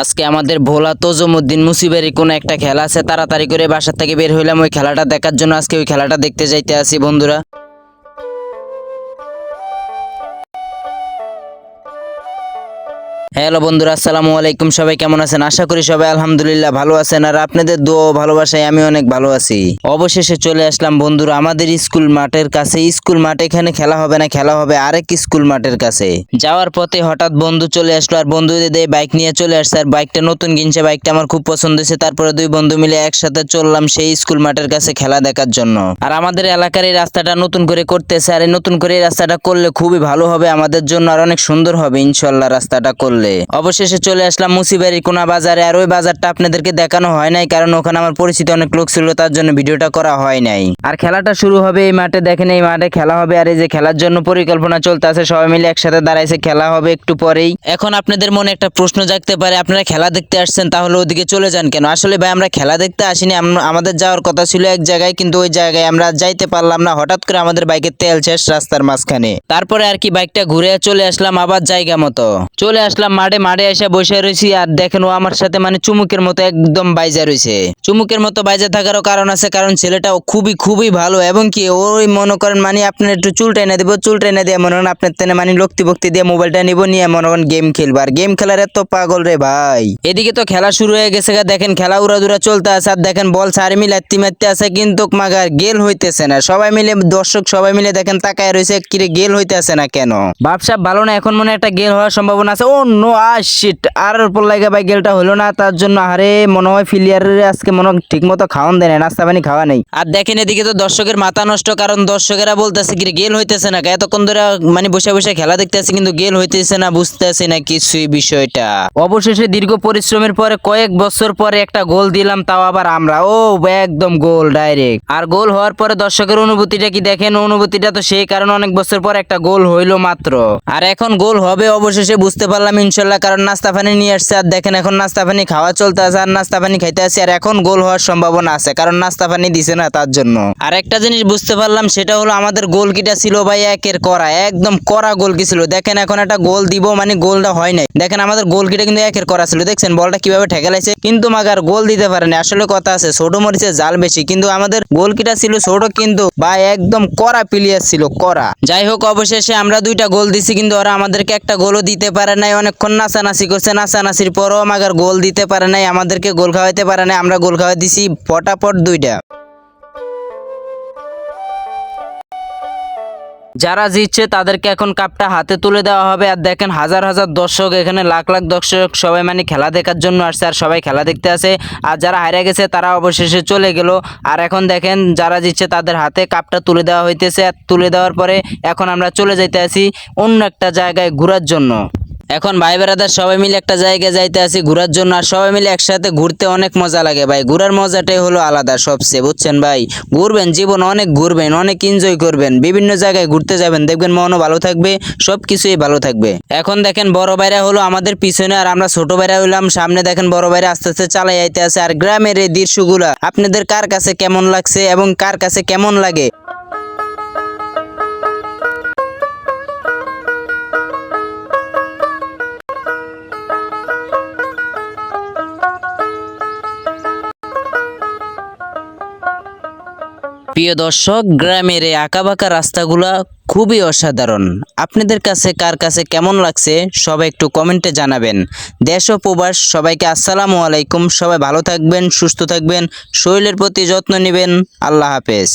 আজকে আমাদের ভোলা তজমুদ্দিন মুসিবের কোনো একটা খেলা আছে, তাড়াতাড়ি করে বাসার থেকে বের হইলাম। ওই খেলাটা দেখার জন্য আজকে ওই খেলাটা দেখতে যাইতে আসি, বন্ধুরা। হ্যালো বন্ধুরা, আসসালামু আলাইকুম। সবাই কেমন আছেন? আশা করি সবাই আলহামদুলিল্লাহ ভালো আছেন। আর আপনাদের দোয়া ভালোবাসায় আমি অনেক ভালো আছি। অবশেষে চলে আসলাম বন্ধুরা, আমাদের স্কুল মাঠের কাছে। স্কুল মাঠ এখানে খেলা হবে না, খেলা হবে আরেক স্কুল মাঠের কাছে। যাওয়ার পথে হঠাৎ বন্ধু চলে আসলো, আর বন্ধুদের দিয়ে বাইক নিয়ে চলে আসছে। আর বাইকটা নতুন কিনছে বাইকটা আমার খুব পছন্দ হয়েছে। তারপরে দুই বন্ধু মিলে একসাথে চললাম সেই স্কুল মাঠের কাছে খেলা দেখার জন্য। আর আমাদের এলাকার এই রাস্তাটা নতুন করে করতেছে, আর এই নতুন করে এই রাস্তাটা করলে খুবই ভালো হবে আমাদের জন্য, আর অনেক সুন্দর হবে ইনশাল্লাহ রাস্তাটা করলে। অবশেষে চলে আসলাম মুসিবাড়ি কোনা বাজারে। আর ওই বাজারটা আপনাদেরকে দেখানো হয় নাই, কারণ ওখানে আমার পরিচিত অনেক লোক ছিল, তার জন্য ভিডিওটা করা হয় নাই। আর খেলাটা শুরু হবে এই মাঠে, দেখেন এই মাঠে খেলা হবে, আর এই যে খেলার জন্য পরিকল্পনা চলতে আছে সবাই মিলে একসাথে দাঁড়াইছে, খেলা হবে একটু পরেই। এখন আপনাদের মনে একটা প্রশ্ন জাগতে পারে, আপনারা খেলা দেখতে আসছেন, তাহলে ওদিকে চলে যান কেন? আসলে ভাই, আমরা খেলা দেখতে আসিনি, আম- আমাদের যাওয়ার কথা ছিল এক জায়গায়, কিন্তু ওই জায়গায় আমরা যাইতে পারলাম না, হঠাৎ করে আমাদের বাইকের তেল শেষ রাস্তার মাঝখানে। তারপরে আর কি বাইকটা ঘুরে চলে আসলাম, আবার জায়গা মতো। চলে আসলাম মাঠে মাঠে এসে বসে রয়েছি আর দেখেন ও আমার সাথে মানে চুমুকের মতো একদম বাইজা রয়েছে। চুমুকের মতো বাইজা থাকারও কারণ আছে, কারণ ছেলেটাও খুবই খুবই ভালো এবং কি ওই মনে করেন মানে আপনার একটু চুল টেনে দিব, চুল টেনে দিয়ে মনে করেন আপনার তেনে মানে লক্তি ভক্তি দিয়ে মোবাইলটা নিব, নিয়ে মনে করেন গেম খেলব। আর গেম খেলার এত পাগল রে ভাই। এদিকে তো খেলা শুরু হয়ে গেছে দেখেন খেলা উড়াদুরা চলতে আছে আর দেখেন বল সারি মিলে আত্মি মারতে আছে, কিন্তু মাগার গেল হইতেছে না। সবাই মিলে, দর্শক সবাই মিলে দেখেন তাকায় রয়েছে, কিরে গেল হইতেছে না কেন? ব্যবসা ভালো না, এখন মনে একটা গেল হওয়ার সম্ভাবনা আছে। ও নো শিট আর উপর লাগে ভাই গেলটা হলো না তার জন্য আরে মনে হয় ফিলিয়ারের আজকে মনে ঠিক মতো খাওয়ান দেয় না নাস্তা পানি খাওয়া নেই। আর দেখেন এদিকে তো দর্শকের মাথা নষ্ট কারণ দর্শকেরা বলতেছে কি গেল হইতেছে না এতক্ষণ ধরে মানে বসে বসে খেলা দেখতেছে কিন্তু গেল হইতেছে না বুঝতেছে না কিছুই বিষয়টা। অবশেষে দীর্ঘ পরিশ্রমের পরে কয়েক বছর পরে একটা গোল দিলাম তাও আবার আমরা ও একদম গোল ডাইরেক্ট আর গোল হওয়ার পরে দর্শকের অনুভূতিটা কি দেখেন? অনুভূতিটা তো সেই কারণে অনেক বছর পর একটা গোল হইল মাত্র। আর এখন গোল হবে অবশেষে বুঝতে পারলাম ইনশাল্লাহ, কারণ নাস্তা পানি নিয়ে আসছে আর দেখেন এখন নাস্তা পানি খাওয়া চলতে আছে আর নাস্তা পানি খাইতে আছে আর এখন গোল হওয়ার সম্ভাবনা আছে, কারণ নাস্তা পানি দিছে না তার জন্য। আর একটা জিনিস বুঝতে পারলাম, সেটা হলো আমাদের গোল কিটা ছিল ভাই একের করা, একদম করা গোল কি ছিল। দেখেন এখন একটা গোল দিব মানে গোলটা হয় নাই। দেখেন আমাদের গোল কিটা কিন্তু একের করা ছিল, দেখছেন বলটা কীভাবে ঠেকালাইছে? কিন্তু মাগার গোল দিতে পারেনি, আসলে কথা আছে, ছোট মরিচে জাল বেশি, কিন্তু আমাদের গোল কিটা ছিল ছোট কিন্তু ভাই একদম করা প্লেয়ার ছিল করা যাই হোক, অবশেষে আমরা দুইটা গোল দিছি, কিন্তু ওরা আমাদেরকে একটা গোলও দিতে পারে নাই অনেকক্ষণ নাচানাচি করছে, নাচানাচির পরও আমাদের গোল দিতে পারে নাই, আমাদেরকে গোল খাওয়াইতে পারে নাই, আমরা গোল খাওয়াই দিছি ফটাফট দুইটা। যারা জিতছে তাদেরকে এখন কাপটা হাতে তুলে দেওয়া হবে, আর দেখেন হাজার হাজার দর্শক, এখানে লাখ লাখ দর্শক সবাই মানে খেলা দেখার জন্য আসছে, আর সবাই খেলা দেখতে আসে, আর যারা হারিয়ে গেছে তারা অবশেষে চলে গেল, আর এখন দেখেন যারা জিতছে তাদের হাতে কাপটা তুলে দেওয়া হইতেছে, আর তুলে দেওয়ার পরে এখন আমরা চলে যাইতে আসি অন্য একটা জায়গায় ঘোরার জন্য। এখন ভাই বেড়াদার সবাই মিলে একটা জায়গায় যাইতে আসি ঘোরার জন্য, আর সবাই মিলে একসাথে ঘুরতে অনেক মজা লাগে ভাই। ঘোরার মজাটাই হলো আলাদা সবচেয়ে, বুঝছেন ভাই? ঘুরবেন, জীবন অনেক ঘুরবেন, অনেক এনজয় করবেন, বিভিন্ন জায়গায় ঘুরতে যাবেন, দেখবেন মনও ভালো থাকবে সব কিছুই ভালো থাকবে। এখন দেখেন বড় ভাইরা হলো আমাদের পিছনে, আর আমরা ছোট ভাইরা হইলাম, সামনে দেখেন বড় ভাইরা আস্তে আস্তে চালাই আইতে আছে, আর গ্রামের এই দৃশ্যগুলা, আপনাদের কার কাছে কেমন লাগছে এবং কার কাছে কেমন লাগে? প্রিয় দর্শক, গ্রামের এই আঁকাবাঁকা রাস্তাগুলা খুবই অসাধারণ। আপনাদের কাছে কার কাছে কেমন লাগছে, সবাই একটু কমেন্টে জানাবেন। দেশ ও প্রবাস, সবাইকে আসসালামু আলাইকুম। সবাই ভালো থাকবেন, সুস্থ থাকবেন, শরীরের প্রতি যত্ন নেবেন। আল্লাহ হাফেজ।